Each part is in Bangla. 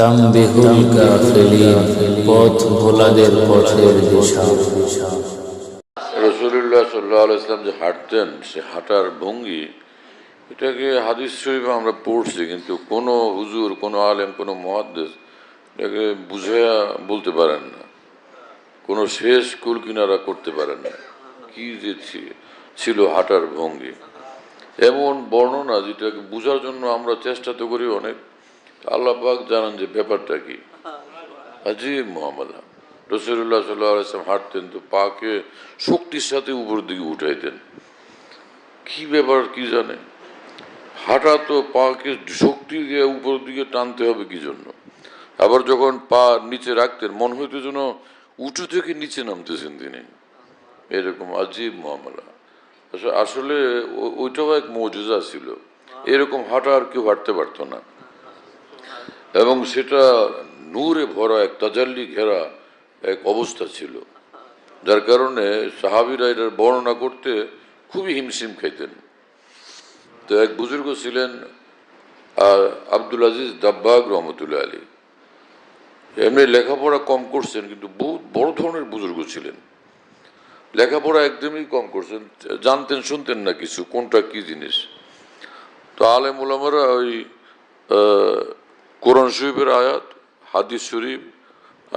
তাম্বিহুল পথ ভোলাদের পথের দিশা। যে হাঁটতেন, সে হাঁটার ভঙ্গি, এটাকে হাদিস আমরা পড়ছি, কিন্তু কোনো হুজুর, কোনো আলেম, কোনো মহাদ্দেশ এটাকে বলতে পারেন না। কোনো শেষ কুল কিনারা করতে পারেন না। কি যে ছিল হাঁটার ভঙ্গি। এমন বর্ণনা যেটাকে বোঝার জন্য আমরা চেষ্টা তো করি অনেক। আল্লাহ পাক জানান যে ব্যাপারটা কি? আজিব মহামালা রসুল্লাহ সাল্লাহ আসলাম হাঁটতেন, তো পাকে শক্তির সাথে উপর দিকে উঠাইতেন। কি ব্যাপার, কি জানে? হাঁটা তো পাকে শক্তি দিয়ে উপর দিকে টানতে হবে কি জন্য? আবার যখন পা নিচে রাখতেন, মন হইতে যেন উঁচু থেকে নিচে নামতেছেন তিনি। এরকম আজিব মহামালা আসলে- আসলে ওইটাও এক মজুজা ছিল। এরকম হাঁটা আর কেউ হাঁটতে পারতো না। এবং সেটা নূরে ভরা এক তাজাল্লি ঘেরা এক অবস্থা ছিল। যার কারণে সাহাবিরা এটার বর্ণনা করতে খুবই হিমশিম খাইতেন। তো এক বুজুর্গ ছিলেন আব্দুল আজিজ দাব্বাগ রহমতুল্লাহ আলী। এমনি লেখাপড়া কম করছেন, কিন্তু বহুত বড় ধরনের বুজুর্গ ছিলেন। লেখাপড়া একদমই কম করছেন, জানতেন, শুনতেন না কিছু, কোনটা কি জিনিস। তো আলেম ওলামারা ওই কোরআন শরীফের আয়াত, হাদিস শরীফ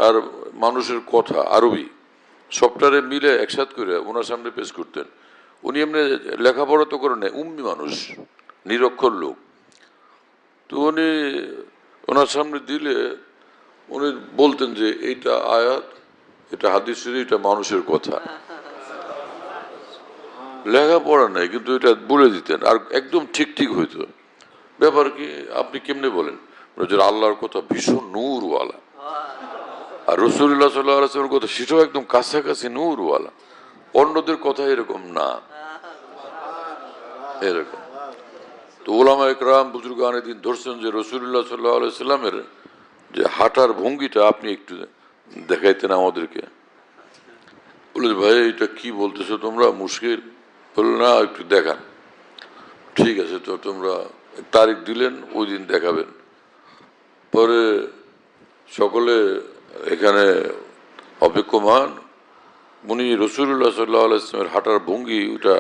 আর মানুষের কথা, আরবি, সবটারে মিলে একসাথ করে ওনার সামনে পেশ করতেন। উনি এমনি লেখাপড়া তো করেন উম্মি মানুষ, নিরক্ষর লোক। তো উনি ওনার সামনে দিলে উনি বলতেন যে, এইটা আয়াত, এটা হাদিস শরীফ, এটা মানুষের কথা। লেখাপড়া নাই, কিন্তু এটা বলে দিতেন, আর একদম ঠিক ঠিক হইতো। ব্যাপার কি, আপনি কেমনে বলেন? যে আল্লাহর কথা ভীষণ নূরওয়ালা। আর রসুল্লাহ সাল্লাহ আলাইসলামের কথা সেটাও একদম কাছাকাছি নূরওয়ালা। অন্যদের কথা এরকম না। এরকম। তো ওলামা একরাম বুজুর্গ দিন ধরছেন যে রসুল্লাহ সাল্লাহ আলাইসাল্লামের যে হাঁটার ভঙ্গিটা আপনি একটু দেখাইতেন আমাদেরকে। বলে ভাই, এটা কি বলতেছো তোমরা? মুশকিল। বলল না, একটু দেখান। ঠিক আছে, তো তোমরা তারিখ দিলেন, ওই দিন দেখাবেন। পরে সকলে এখানে অপেক্ষমান। উনি রসুল্লাহ সাল্লাহ আলাইসলামের হাঁটার ভঙ্গি ওটা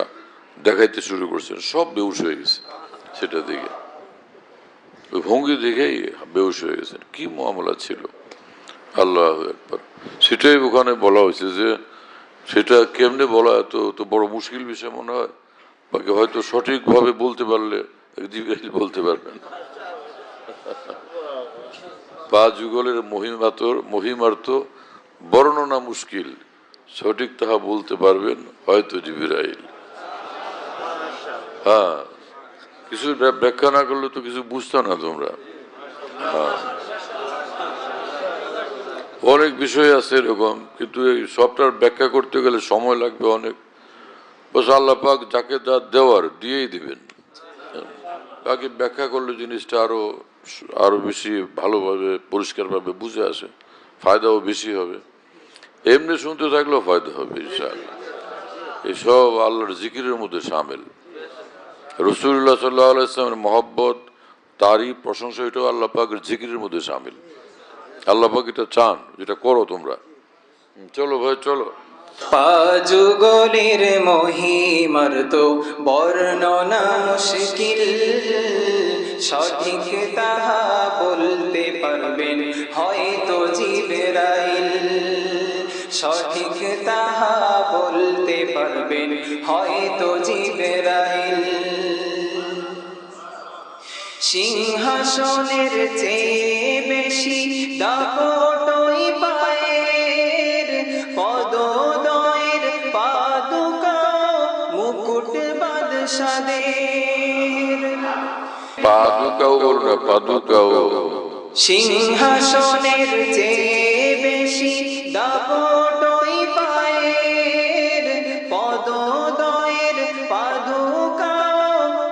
দেখাইতে শুরু করছেন। সব বেউস হয়ে গেছে সেটা দেখে। ওই ভঙ্গি দেখেই বেউস হয়ে গেছেন। কি মামলা ছিল? আল্লাহ একবার সেটাই ওখানে বলা হয়েছে যে সেটা কেমনে বলা এত তো বড় মুশকিল বিষয় মনে হয়? বাকি হয়তো সঠিকভাবে বলতে পারলে বলতে পারবেন। পা যুগলের মহিমাতর মহিমার্থ বর্ণনা মুশকিল। সঠিক তাহা বলতে পারবেন হয়তো জিবিরাইল। হ্যাঁ কিছু ব্য- ব্যাখ্যা না করলে তো কিছু বুঝতো না তোমরা। হ্যাঁ। অনেক বিষয় আছে এরকম, কিন্তু এই সবটার ব্যাখ্যা করতে গেলে সময় লাগবে অনেক। বস আল্লাহ পাক যাকে যা দেওয়ার দিয়েই দিবেন। বাকি ব্যাখ্যা করলে জিনিসটা আরও আরও বেশি ভালোভাবে, পরিষ্কারভাবে বুঝে আসে। ফায়দাও বেশি হবে। এমনি শুনতে থাকলেও ফায়দা হবে, ইনশাআল্লাহ। এসব আল্লাহর জিকিরের মধ্যে সামিল। রসুল্লাহ সাল্লাহ আলাইসলামের মহব্বত, তারই প্রশংসা, এটাও আল্লাহ পাকের জিকিরের মধ্যে সামিল। আল্লাহ পাক এটা চান, যেটা করো তোমরা। চলো ভাই, চলো। পাজুগলের মহিমার তো বর্ণনা মুশকিল সঠিক তাহা বলতে পারবেন, হয়তো জিবরাইল। সঠিক তাহা বলতে পারবেন, হয়তো জিবরাইল। সিংহাসনের চেয়ে বেশি দাপটই পাদুকাও সিংহাসনের চেয়ে বেশি পায়ের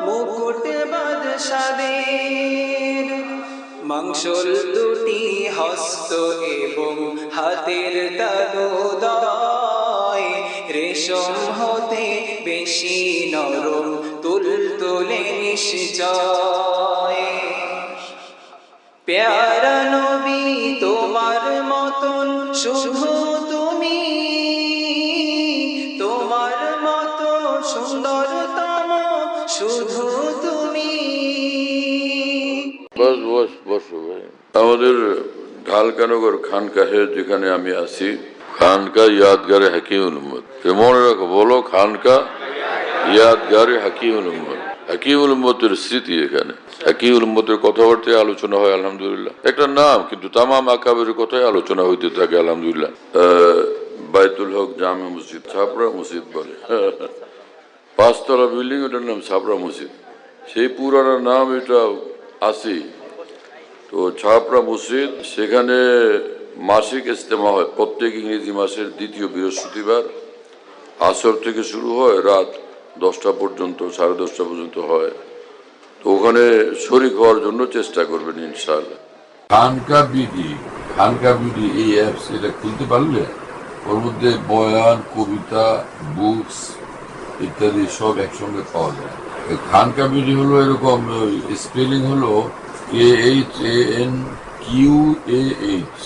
মুকুট মাংসল দুটি হস্ত এবং হাতের তালুদয় রেশম হতে বেশি নরম তুল তুলে নিশ্চয়। প্যারা নবী তোমার মতন, শুধু তুমি। তোমার মতো সুন্দরতম, শুধু তুমি। বস বস, বসো আমাদের ঢালকানগর খানকাহে যেখানে আমি আছি খানকা ইয়াদগারে হাকিম উম্মদ তো মনে রাখো, বলো খানকা ইয়াদগারে হাকিম উম্মদ হাকিমুল উম্মতের স্মৃতি এখানে। হাকিমুল উম্মতের কথাবার্তায় আলোচনা হয়, আলহামদুলিল্লাহ। একটা নাম, কিন্তু তামাম আকাবের কথাই আলোচনা হইতে থাকে, আলহামদুলিল্লাহ। বাইতুল হক জামে মসজিদ ছাপড়া মসজিদ বলে। পাঁচতলা বিল্ডিং, ওটার নাম ছাপড়া মসজিদ। সেই পুরানো নাম এটা আসি তো ছাপড়া মসজিদ, সেখানে মাসিক ইস্তেমা হয়। প্রত্যেক ইংরেজি মাসের দ্বিতীয় বৃহস্পতিবার। আসর থেকে শুরু হয়, রাত দশটা পর্যন্ত, সাড়ে দশটা পর্যন্ত হয়। তো ওখানে শরিক হওয়ার জন্য চেষ্টা করবেন, ইনশাআল্লাহ। খানকা বিডি খানকা বিডি এই অ্যাপস এটা খুলতে পারলে ওর মধ্যে বয়ান, কবিতা বুকস ইত্যাদি সব একসঙ্গে পাওয়া যায়। খানকা বিডি হলো এরকম স্পেলিং হলো K H A N Q A H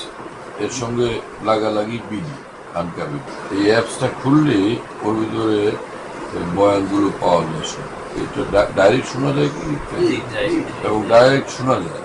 এর সঙ্গে লাগালাগি বিডি খানকা বিডি এই অ্যাপসটা খুললে ওর ভিতরে বয়ানগুলো পাওয়া যায় সব। এটা ডাইরেক্ট শোনা যায় কি? এবং ডাইরেক্ট শোনা যায়।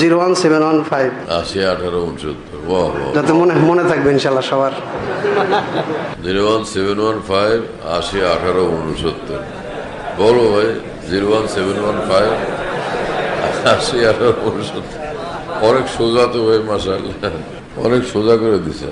Zero one seven one five. আশি আঠারো উনসত্তর বাহ বাহ যাতে মনে মনে থাকবে ইনশাল্লাহ সবার। Zero one seven one five আশি আঠারো উনসত্তর। বলো ভাই zero one seven one five আশি আঠারো উনসত্তর। অনেক সোজা তো ভাই মাসাল অনেক সোজা করে দিছে।